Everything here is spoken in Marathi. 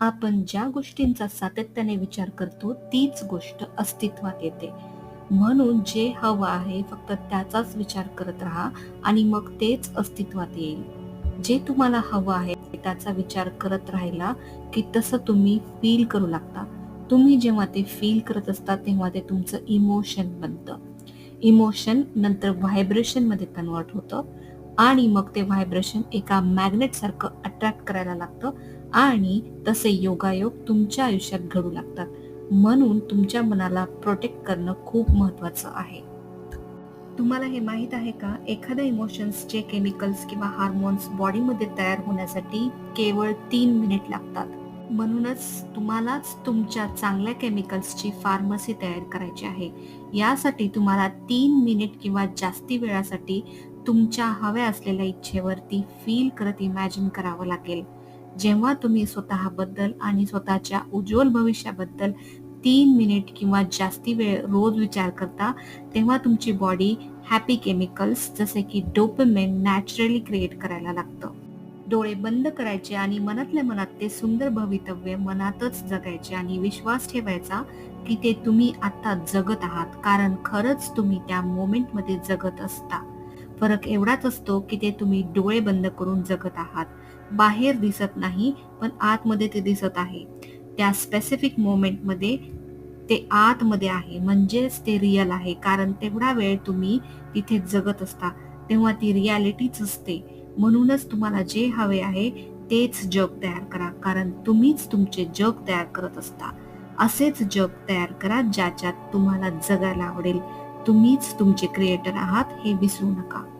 आपण ज्या गोष्टींचा सातत्याने विचार करतो तीच गोष्ट अस्तित्वात येते. म्हणून जे हवं आहे फक्त त्याचाच विचार करत राहा आणि मग तेच अस्तित्वात येईल. जे तुम्हाला हवं आहे त्याचा विचार करत राहिला की तसं तुम्ही फील करू लागता. तुम्ही जेव्हा ते फील करत असता तेव्हा ते तुमचं इमोशन बनतं. इमोशन नंतर व्हायब्रेशनमध्ये कन्वर्ट होतं. आणि मग ते व्हायब्रेशन एका मॅग्नेट सारखं अट्रॅक्ट करायला लागतं. आणि तसे योगायोग तुमच्या आयुष्यात घडू लागतात. म्हणून तुमच्या मनाला प्रोटेक्ट करणं खूप महत्वाचं आहे. तुम्हाला हे माहीत आहे का? एखाद्या इमोशन्सचे केमिकल्स किंवा हार्मोन्स बॉडीमध्ये तयार होण्यासाठी केवळ तीन मिनिट लागतात. म्हणूनच तुम्हालाच तुमच्या चांगल्या केमिकल्सची फार्मसी तयार करायची आहे. यासाठी तुम्हाला तीन मिनिट किंवा जास्ती वेळासाठी तुमच्या हव्या असलेल्या इच्छेवरती फील करत इमॅजिन करावं लागेल. जेव्हा तुम्ही स्वतःबद्दल आणि स्वतःच्या उज्ज्वल भविष्याबद्दल तीन मिनिट किंवा जास्ती वेळ रोज विचार करता तेव्हा तुमची बॉडी हॅपी केमिकल्स जसे की डोपमेन नॅचरली क्रिएट करायला लागतं. डोळे बंद करायचे आणि मनातल्या मनात ते सुंदर भवितव्य मनातच जगायचे आणि विश्वास ठेवायचा की ते तुम्ही आता जगत आहात. कारण खरंच तुम्ही त्या मोमेंटमध्ये जगत असता. फरक एवढाच असतो की ते तुम्ही डोळे बंद करून जगत आहात. बाहेर दिसत नाही पण आतमध्ये ते दिसत आहे. त्या स्पेसिफिक मोमेंटमध्ये ते आतमध्ये आहे. म्हणजेच ते रिअल आहे. कारण तेवढा वेळ तुम्ही तिथे जगत असता. तेव्हा ती रियालिटीच असते. म्हणूनच तुम्हाला जे हवे आहे तेच जग तयार करा. कारण तुम्हीच तुमचे जग तयार करत असता. असेच जग तयार करा ज्याच्यात तुम्हाला जगायला आवडेल. तुम्हीच तुमचे क्रिएटर आहात हे विसरू नका.